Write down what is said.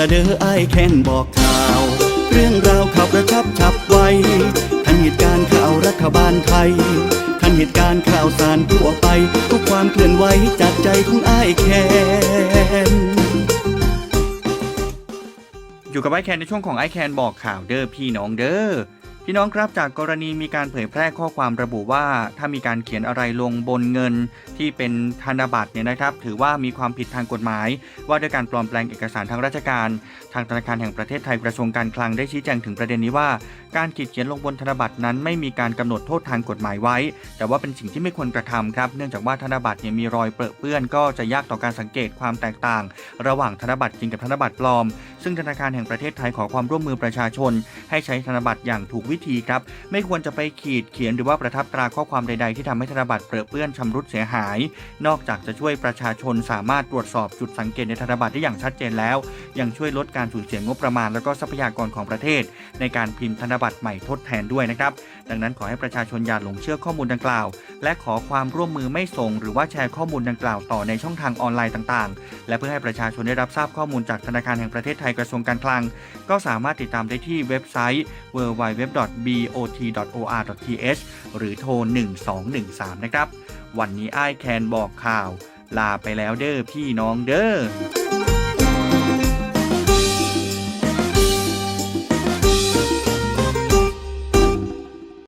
ละเด้อไอ้แค้นบอกข่าว เรื่องราวข่าวประชับฉับไวทันเหตุการณ์ข่าวรัฐบาลไทยทันเหตุการณ์ข่าวสารทั่วไป ทุกความเคลื่อนไหวจากใจของไอ้แค้นอยู่กับไอแคนในช่วงของไอแคนบอกข่าวเด้อพี่น้องเด้อ พี่น้องครับจากกรณีมีการเผยแพร่ข้อความระบุว่า ถ้ามีการเขียนอะไรลงบนเงินที่เป็นธนบัตรเนี่ยนะครับ ถือว่ามีความผิดทางกฎหมาย ว่าด้วยการปลอมแปลงเอกสารทางราชการ ทางธนาคารแห่งประเทศไทยกระทรวงการคลังได้ชี้แจงถึงประเด็นนี้ว่า การขีดเขียนลงบนธนบัตรนั้น ไม่มีการกำหนดโทษทางกฎหมายไว้ แต่ว่าเป็นสิ่งที่ไม่ควรกระทำครับเนื่องจากว่าธนบัตรเนี่ยมีรอยเปรอะเปื้อนก็จะยากต่อการสังเกตความแตกต่าง ระหว่างธนบัตรจริงกับธนบัตรปลอม ซึ่งธนาคารแห่งประเทศไทยขอความร่วมมือประชาชน ให้ใช้ธนบัตรอย่างถูกวิธีครับ ไม่ควรจะไปขีดเขียนหรือว่าประทับตราข้อความใด ๆ ที่ทำให้ธนบัตรเปรอะเปื้อนชำรุดเสียหาย นอกจากจะช่วยประชาชนสามารถตรวจสอบจุดสังเกตในธนบัตรได้อย่างชัดเจนแล้ว ยังช่วยลดการสูญเสียงบประมาณ และก็ทรัพยากรของประเทศ ในการพิมพ์ธนบัตรใหม่ทดแทนด้วยนะครับดังนั้นขอให้ประชาชนอย่าหลงเชื่อข้อมูลดังกล่าว และขอความร่วมมือไม่ส่ง หรือว่าแชร์ข้อมูลดังกล่าวต่อในช่องทางออนไลน์ต่างๆ และเพื่อให้ประชาชนได้รับทราบข้อมูลจากธนาคารแห่งประเทศไทยกระทรวงการคลัง ก็สามารถติดตามได้ที่เว็บไซต์ www.bot.or.th หรือโทร 1213 นะครับ วันนี้ไอ้แคนบอกข่าว ลาไปแล้วเด้อพี่น้องเด้อ